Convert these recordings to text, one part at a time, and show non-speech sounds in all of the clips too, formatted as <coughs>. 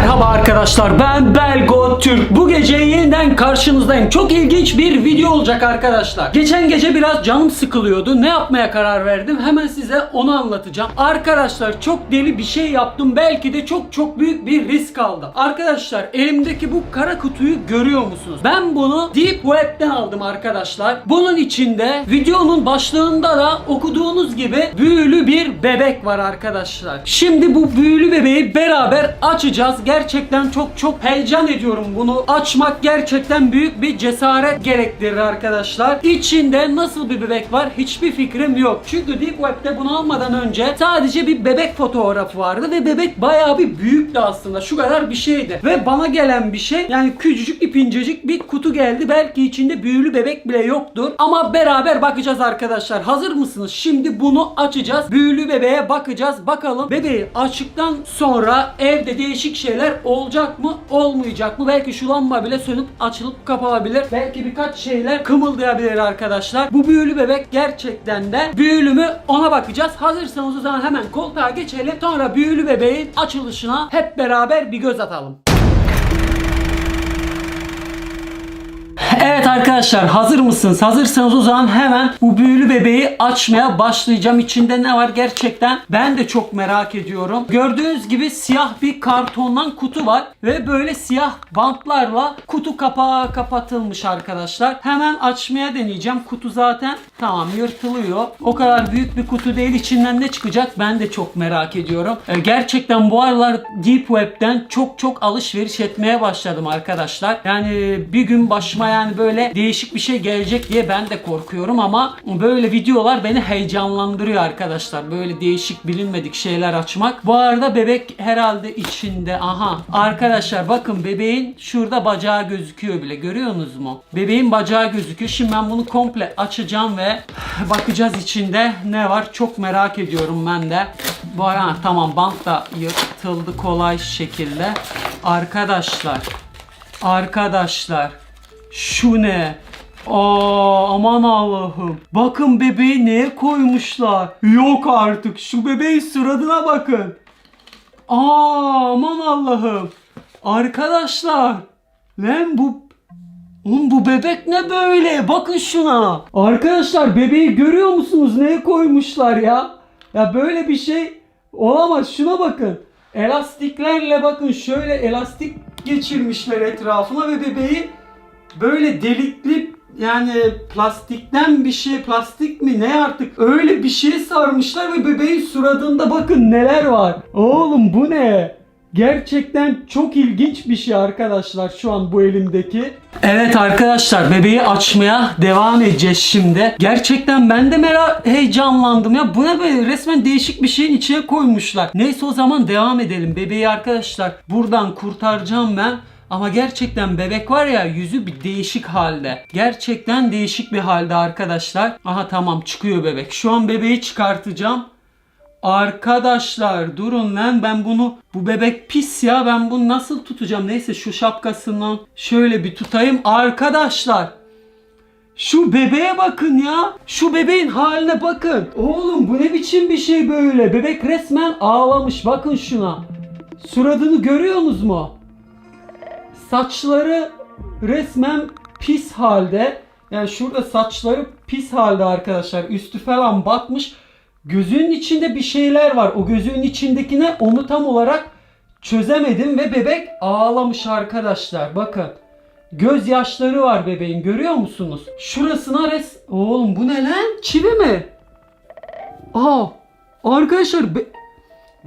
Merhaba arkadaşlar ben Belgo Türk. Bu gece yeniden karşınızdayım. Çok ilginç bir video olacak arkadaşlar. Geçen gece biraz canım sıkılıyordu. Ne yapmaya karar verdim? Hemen size onu anlatacağım. Arkadaşlar çok deli bir şey yaptım. Belki de çok çok büyük bir risk aldım. Arkadaşlar elimdeki bu kara kutuyu görüyor musunuz? Ben bunu Deep Web'den aldım arkadaşlar. Bunun içinde videonun başlığında da okuduğunuz gibi büyülü bir bebek var arkadaşlar. Şimdi bu büyülü bebeği beraber açacağız. Gerçekten çok çok heyecan ediyorum bunu. Açmak gerçekten büyük bir cesaret gerektirir arkadaşlar. İçinde nasıl bir bebek var hiçbir fikrim yok. Çünkü Deep Web'de bunu almadan önce sadece bir bebek fotoğrafı vardı ve bebek bayağı bir büyüktü aslında. Şu kadar bir şeydi. Ve bana gelen bir şey yani küçücük ipincecik bir kutu geldi. Belki içinde büyülü bebek bile yoktur. Ama beraber bakacağız arkadaşlar. Hazır mısınız? Şimdi bunu açacağız. Büyülü bebeğe bakacağız. Bakalım bebeği açtıktan sonra evde değişik şeyler olacak mı? Olmayacak mı? Belki şu lamba bile sönüp açılıp kapanabilir. Belki birkaç şeyler kımıldayabilir arkadaşlar. Bu büyülü bebek gerçekten de büyülü mü? Ona bakacağız. Hazırsanız o zaman hemen koltuğa geçelim. Sonra büyülü bebeğin açılışına hep beraber bir göz atalım. Evet arkadaşlar hazır mısınız? Hazırsanız o zaman hemen bu büyülü bebeği açmaya başlayacağım. İçinde ne var gerçekten ben de çok merak ediyorum. Gördüğünüz gibi siyah bir kartondan kutu var ve böyle siyah bantlarla kutu kapağı kapatılmış arkadaşlar. Hemen açmaya deneyeceğim. Kutu zaten tamam yırtılıyor. O kadar büyük bir kutu değil. İçinden ne çıkacak ben de çok merak ediyorum. Ee, gerçekten bu aralar Deep Web'den çok çok alışveriş etmeye başladım arkadaşlar. Yani bir gün başıma yani böyle değişik bir şey gelecek diye ben de korkuyorum ama böyle videolar beni heyecanlandırıyor arkadaşlar. Böyle değişik bilinmedik şeyler açmak. Bu arada bebek herhalde içinde. Aha. Arkadaşlar bakın bebeğin şurada bacağı gözüküyor bile. Görüyorsunuz mu? Bebeğin bacağı gözüküyor. Şimdi ben bunu komple açacağım ve <sighs> bakacağız içinde ne var. Çok merak ediyorum ben de. Bu ara tamam bant da yırtıldı kolay şekilde. Arkadaşlar Arkadaşlar şu ne? Aa aman Allah'ım. Bakın bebeği neye koymuşlar? Yok artık. Şu bebeğin suratına bakın. Aa aman Allah'ım. Arkadaşlar. Lan bu Oğlum bu bebek ne böyle? Bakın şuna. Arkadaşlar bebeği görüyor musunuz? Neye koymuşlar ya? Ya böyle bir şey olamaz. Şuna bakın. Elastiklerle bakın şöyle elastik geçirmişler etrafına ve bebeği böyle delikli yani plastikten bir şey plastik mi ne artık öyle bir şey sarmışlar ve bebeğin suratında bakın neler var. Oğlum bu ne? Gerçekten çok ilginç bir şey arkadaşlar şu an bu elimdeki. Evet arkadaşlar bebeği açmaya devam edeceğiz şimdi. Gerçekten ben de merak heyecanlandım ya. Bu ne böyle resmen değişik bir şeyin içine koymuşlar. Neyse o zaman devam edelim. Bebeği arkadaşlar buradan kurtaracağım ben. Ama gerçekten bebek var ya yüzü bir değişik halde. Gerçekten değişik bir halde arkadaşlar. Aha tamam çıkıyor bebek. Şu an bebeği çıkartacağım. Arkadaşlar durun lan ben bunu bu bebek pis ya ben bunu nasıl tutacağım neyse şu şapkasından şöyle bir tutayım arkadaşlar şu bebeğe bakın ya şu bebeğin haline bakın oğlum bu ne biçim bir şey böyle bebek resmen ağlamış bakın şuna suratını görüyorsunuz mu saçları resmen pis halde yani şurada saçları pis halde arkadaşlar üstü falan batmış Gözünün içinde bir şeyler var. O gözünün içindekine onu tam olarak çözemedim ve bebek ağlamış arkadaşlar. Bakın. Gözyaşları var bebeğin görüyor musunuz? Şurasına res... Oğlum bu ne lan? Çivi mi? Aa! Arkadaşlar be-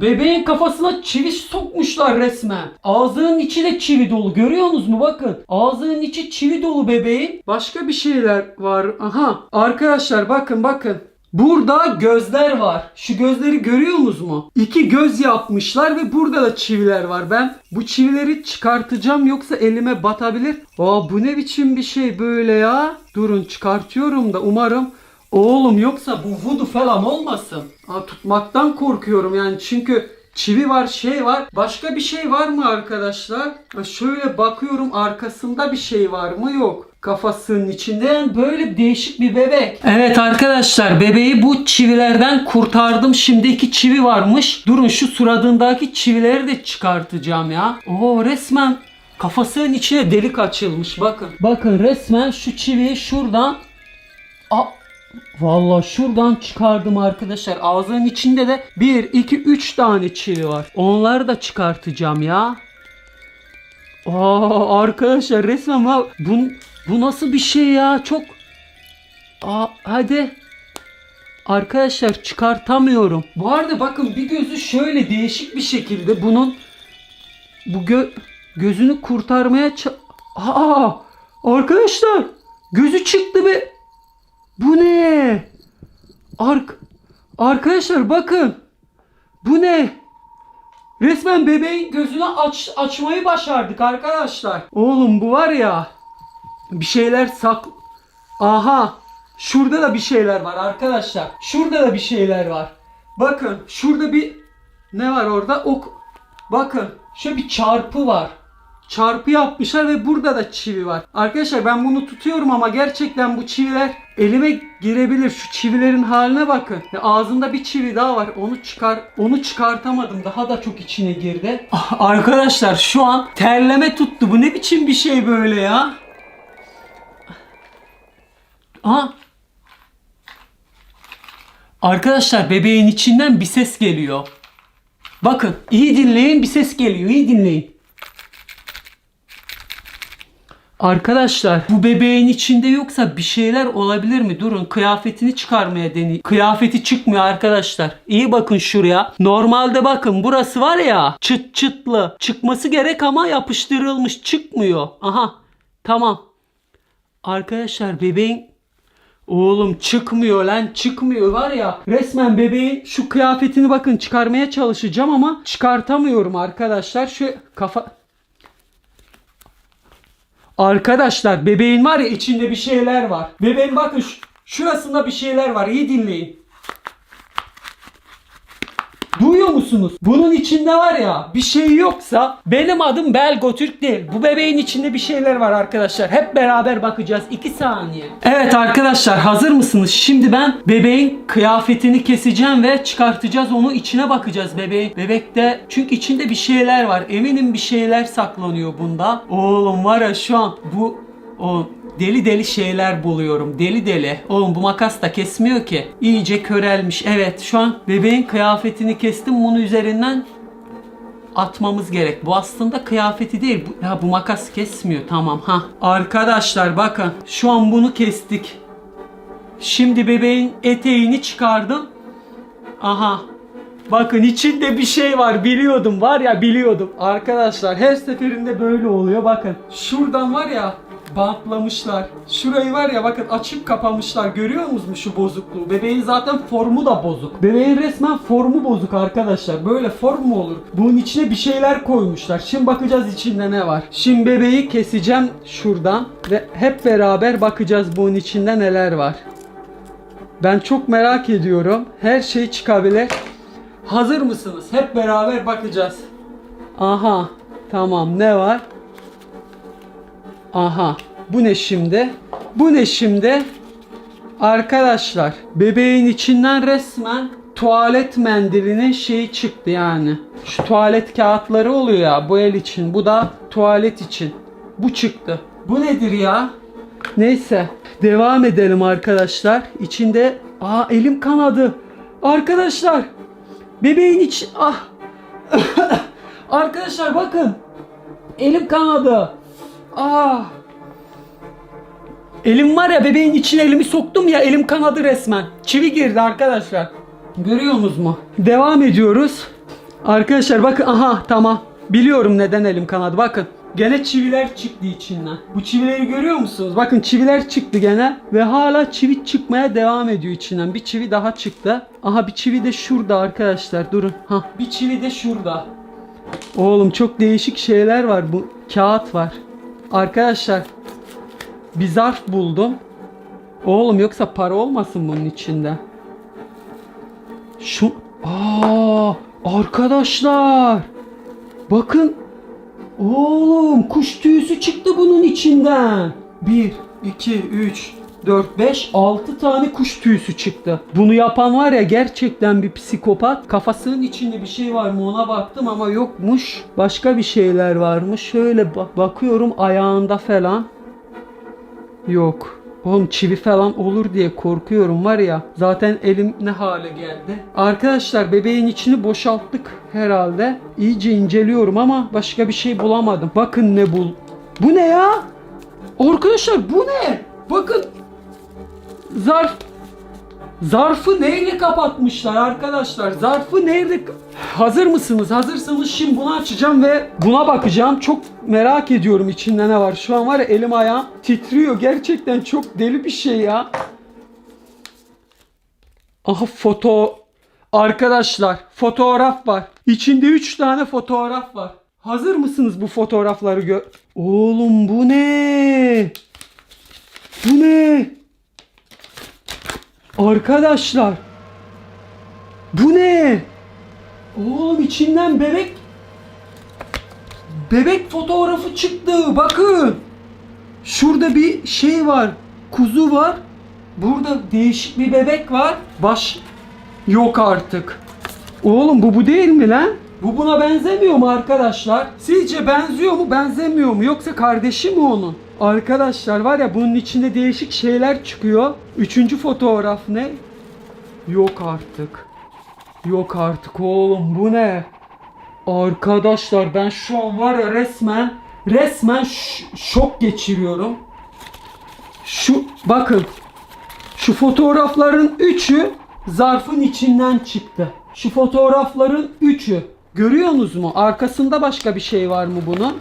bebeğin kafasına çivi sokmuşlar resmen. Ağzının içi de çivi dolu. Görüyorsunuz mu? Bakın. Ağzının içi çivi dolu bebeğin. Başka bir şeyler var. Aha. Arkadaşlar bakın bakın. Burada gözler var. Şu gözleri görüyorsunuz mu? İki göz yapmışlar ve burada da çiviler var. Ben bu çivileri çıkartacağım yoksa elime batabilir. Aa bu ne biçim bir şey böyle ya? Durun çıkartıyorum da umarım. Oğlum yoksa bu voodoo falan olmasın. Aa, tutmaktan korkuyorum yani çünkü çivi var şey var. Başka bir şey var mı arkadaşlar? Ha, şöyle bakıyorum arkasında bir şey var mı? Yok. kafasının içinde. Yani böyle değişik bir bebek. Evet arkadaşlar bebeği bu çivilerden kurtardım. Şimdi iki çivi varmış. Durun şu suratındaki çivileri de çıkartacağım ya. Oo resmen kafasının içine delik açılmış bakın. Bakın resmen şu çiviyi şuradan Aa, Vallahi şuradan çıkardım arkadaşlar. Ağzının içinde de 1, 2, 3 tane çivi var. Onları da çıkartacağım ya. Aa, arkadaşlar resmen ha, bu, bu nasıl bir şey ya? Çok... Aa, hadi. Arkadaşlar çıkartamıyorum. Bu arada bakın bir gözü şöyle değişik bir şekilde bunun bu gö gözünü kurtarmaya ça- Aa, arkadaşlar gözü çıktı be. Bu ne? Ark Arkadaşlar bakın. Bu ne? Resmen bebeğin gözünü aç açmayı başardık arkadaşlar. Oğlum bu var ya. Bir şeyler sak Aha. Şurada da bir şeyler var arkadaşlar. Şurada da bir şeyler var. Bakın şurada bir ne var orada? Ok. Bakın şöyle bir çarpı var. Çarpı yapmışlar ve burada da çivi var. Arkadaşlar ben bunu tutuyorum ama gerçekten bu çiviler elime girebilir. Şu çivilerin haline bakın. Ya ağzında bir çivi daha var. Onu çıkar onu çıkartamadım. Daha da çok içine girdi. Ah, Arkadaşlar şu an terleme tuttu. Bu ne biçim bir şey böyle ya? Aha. Arkadaşlar bebeğin içinden bir ses geliyor. Bakın iyi dinleyin bir ses geliyor. İyi dinleyin. Arkadaşlar bu bebeğin içinde yoksa bir şeyler olabilir mi? Durun kıyafetini çıkarmaya deney. Kıyafeti çıkmıyor arkadaşlar. İyi bakın şuraya. Normalde bakın burası var ya çıt çıtlı. Çıkması gerek ama yapıştırılmış çıkmıyor. Aha tamam. Arkadaşlar bebeğin Oğlum çıkmıyor lan çıkmıyor var ya resmen bebeğin şu kıyafetini bakın çıkarmaya çalışacağım ama çıkartamıyorum arkadaşlar şu kafa Arkadaşlar bebeğin var ya içinde bir şeyler var. Bebeğin bakın şu- şurasında bir şeyler var. İyi dinleyin. Duyuyor musunuz? Bunun içinde var ya bir şey yoksa benim adım Belgo Türk değil. Bu bebeğin içinde bir şeyler var arkadaşlar. Hep beraber bakacağız. 2 saniye. Evet arkadaşlar hazır mısınız? Şimdi ben bebeğin kıyafetini keseceğim ve çıkartacağız. Onu içine bakacağız bebeğin. Bebekte çünkü içinde bir şeyler var. Eminim bir şeyler saklanıyor bunda. Oğlum var ya şu an bu o deli deli şeyler buluyorum. Deli deli. Oğlum bu makas da kesmiyor ki. İyice körelmiş. Evet şu an bebeğin kıyafetini kestim. Bunu üzerinden atmamız gerek. Bu aslında kıyafeti değil. Bu, ya bu makas kesmiyor. Tamam ha. Arkadaşlar bakın. Şu an bunu kestik. Şimdi bebeğin eteğini çıkardım. Aha. Bakın içinde bir şey var biliyordum var ya biliyordum. Arkadaşlar her seferinde böyle oluyor bakın. Şuradan var ya bantlamışlar. Şurayı var ya bakın açıp kapamışlar. Görüyor musunuz şu bozukluğu? Bebeğin zaten formu da bozuk. Bebeğin resmen formu bozuk arkadaşlar. Böyle form mu olur? Bunun içine bir şeyler koymuşlar. Şimdi bakacağız içinde ne var. Şimdi bebeği keseceğim şuradan ve hep beraber bakacağız bunun içinde neler var. Ben çok merak ediyorum. Her şey çıkabilir. Hazır mısınız? Hep beraber bakacağız. Aha. Tamam ne var? Aha. Bu ne şimdi? Bu ne şimdi? Arkadaşlar bebeğin içinden resmen tuvalet mendilinin şeyi çıktı yani. Şu tuvalet kağıtları oluyor ya bu el için. Bu da tuvalet için. Bu çıktı. Bu nedir ya? Neyse. Devam edelim arkadaşlar. İçinde aa elim kanadı. Arkadaşlar bebeğin iç ah <coughs> Arkadaşlar bakın. Elim kanadı. Ah. Elim var ya bebeğin içine elimi soktum ya elim kanadı resmen. Çivi girdi arkadaşlar. Görüyorsunuz mu? Devam ediyoruz. Arkadaşlar bakın aha tamam. Biliyorum neden elim kanadı bakın. Gene çiviler çıktı içinden. Bu çivileri görüyor musunuz? Bakın çiviler çıktı gene ve hala çivi çıkmaya devam ediyor içinden. Bir çivi daha çıktı. Aha bir çivi de şurada arkadaşlar. Durun. Ha bir çivi de şurada. Oğlum çok değişik şeyler var. Bu kağıt var. Arkadaşlar bir zarf buldum. Oğlum yoksa para olmasın bunun içinde. Şu Aa arkadaşlar. Bakın. Oğlum kuş tüyüsü çıktı bunun içinden. 1 2, 3, 4, 5, 6 tane kuş tüyüsü çıktı. Bunu yapan var ya gerçekten bir psikopat. Kafasının içinde bir şey var mı ona baktım ama yokmuş. Başka bir şeyler varmış. Şöyle bak bakıyorum ayağında falan. Yok. Oğlum çivi falan olur diye korkuyorum var ya. Zaten elim ne hale geldi. Arkadaşlar bebeğin içini boşalttık herhalde. İyice inceliyorum ama başka bir şey bulamadım. Bakın ne bul. Bu ne ya? Arkadaşlar bu ne? Bakın. Zarf. Zarfı neyle kapatmışlar arkadaşlar? Zarfı neyle... Hazır mısınız? Hazırsanız şimdi bunu açacağım ve buna bakacağım. Çok merak ediyorum içinde ne var. Şu an var ya elim ayağım titriyor. Gerçekten çok deli bir şey ya. Aha foto... Arkadaşlar fotoğraf var. İçinde 3 tane fotoğraf var. Hazır mısınız bu fotoğrafları gör... Oğlum bu ne? Bu ne? Arkadaşlar. Bu ne? Oğlum içinden bebek bebek fotoğrafı çıktı. Bakın. Şurada bir şey var. Kuzu var. Burada değişik bir bebek var. Baş yok artık. Oğlum bu bu değil mi lan? Bu buna benzemiyor mu arkadaşlar? Sizce benziyor mu benzemiyor mu? Yoksa kardeşi mi onun? Arkadaşlar var ya bunun içinde değişik şeyler çıkıyor. Üçüncü fotoğraf ne? Yok artık. Yok artık oğlum bu ne? Arkadaşlar ben şu an var ya resmen resmen şok geçiriyorum. Şu bakın şu fotoğrafların üçü zarfın içinden çıktı. Şu fotoğrafların üçü. Görüyorsunuz mu? Arkasında başka bir şey var mı bunun?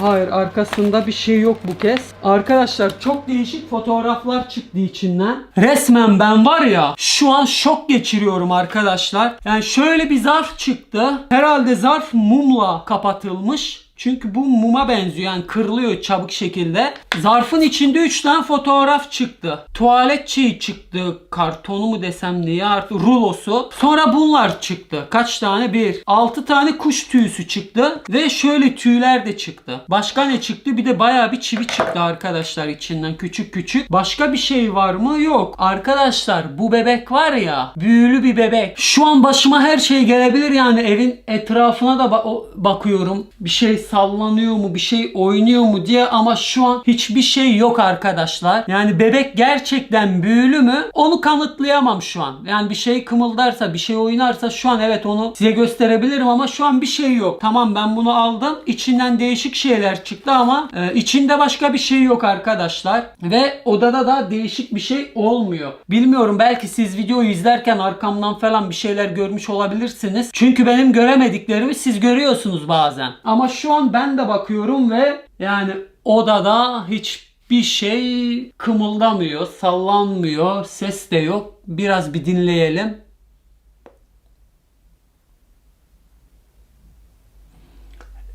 Hayır arkasında bir şey yok bu kez. Arkadaşlar çok değişik fotoğraflar çıktı içinden. Resmen ben var ya şu an şok geçiriyorum arkadaşlar. Yani şöyle bir zarf çıktı. Herhalde zarf mumla kapatılmış. Çünkü bu muma benziyor yani kırılıyor çabuk şekilde. Zarfın içinde 3 tane fotoğraf çıktı. Tuvalet şeyi çıktı. Kartonu mu desem neye artık rulosu. Sonra bunlar çıktı. Kaç tane? Bir. 6 tane kuş tüyüsü çıktı. Ve şöyle tüyler de çıktı. Başka ne çıktı? Bir de bayağı bir çivi çıktı arkadaşlar içinden küçük küçük. Başka bir şey var mı? Yok. Arkadaşlar bu bebek var ya büyülü bir bebek. Şu an başıma her şey gelebilir yani evin etrafına da ba- bakıyorum. Bir şey sallanıyor mu? Bir şey oynuyor mu diye ama şu an hiçbir şey yok arkadaşlar. Yani bebek gerçekten büyülü mü? Onu kanıtlayamam şu an. Yani bir şey kımıldarsa, bir şey oynarsa şu an evet onu size gösterebilirim ama şu an bir şey yok. Tamam ben bunu aldım. İçinden değişik şeyler çıktı ama e, içinde başka bir şey yok arkadaşlar. Ve odada da değişik bir şey olmuyor. Bilmiyorum belki siz videoyu izlerken arkamdan falan bir şeyler görmüş olabilirsiniz. Çünkü benim göremediklerimi siz görüyorsunuz bazen. Ama şu an ben de bakıyorum ve yani odada hiçbir şey kımıldamıyor, sallanmıyor, ses de yok. Biraz bir dinleyelim.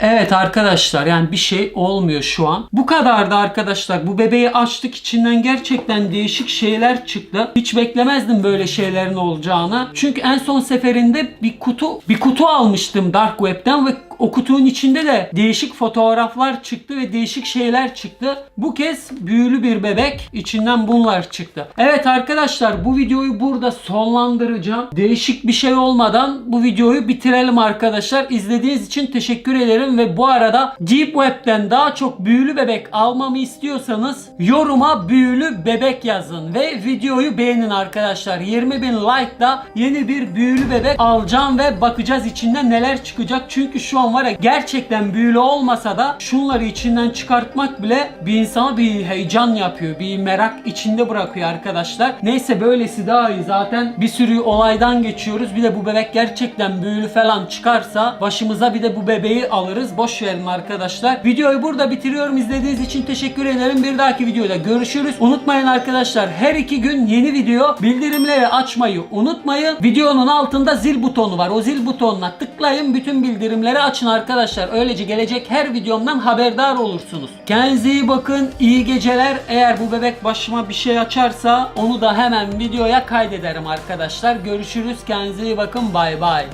Evet arkadaşlar yani bir şey olmuyor şu an. Bu kadardı arkadaşlar. Bu bebeği açtık içinden gerçekten değişik şeyler çıktı. Hiç beklemezdim böyle şeylerin olacağını. Çünkü en son seferinde bir kutu bir kutu almıştım Dark Web'den ve o kutunun içinde de değişik fotoğraflar çıktı ve değişik şeyler çıktı. Bu kez büyülü bir bebek. içinden bunlar çıktı. Evet arkadaşlar bu videoyu burada sonlandıracağım. Değişik bir şey olmadan bu videoyu bitirelim arkadaşlar. İzlediğiniz için teşekkür ederim ve bu arada Deep Web'den daha çok büyülü bebek almamı istiyorsanız yoruma büyülü bebek yazın ve videoyu beğenin arkadaşlar. 20 bin like'da yeni bir büyülü bebek alacağım ve bakacağız içinden neler çıkacak. Çünkü şu an var ya gerçekten büyülü olmasa da şunları içinden çıkartmak bile bir insana bir heyecan yapıyor. Bir merak içinde bırakıyor arkadaşlar. Neyse böylesi daha iyi. Zaten bir sürü olaydan geçiyoruz. Bir de bu bebek gerçekten büyülü falan çıkarsa başımıza bir de bu bebeği alırız. Boş verin arkadaşlar. Videoyu burada bitiriyorum. İzlediğiniz için teşekkür ederim. Bir dahaki videoda görüşürüz. Unutmayın arkadaşlar her iki gün yeni video bildirimleri açmayı unutmayın. Videonun altında zil butonu var. O zil butonuna tıklayın. Bütün bildirimleri açın arkadaşlar. Öylece gelecek her videomdan haberdar olursunuz. Kendinize iyi bakın. İyi geceler. Eğer bu bebek başıma bir şey açarsa onu da hemen videoya kaydederim arkadaşlar. Görüşürüz. Kendinize iyi bakın. Bay bay.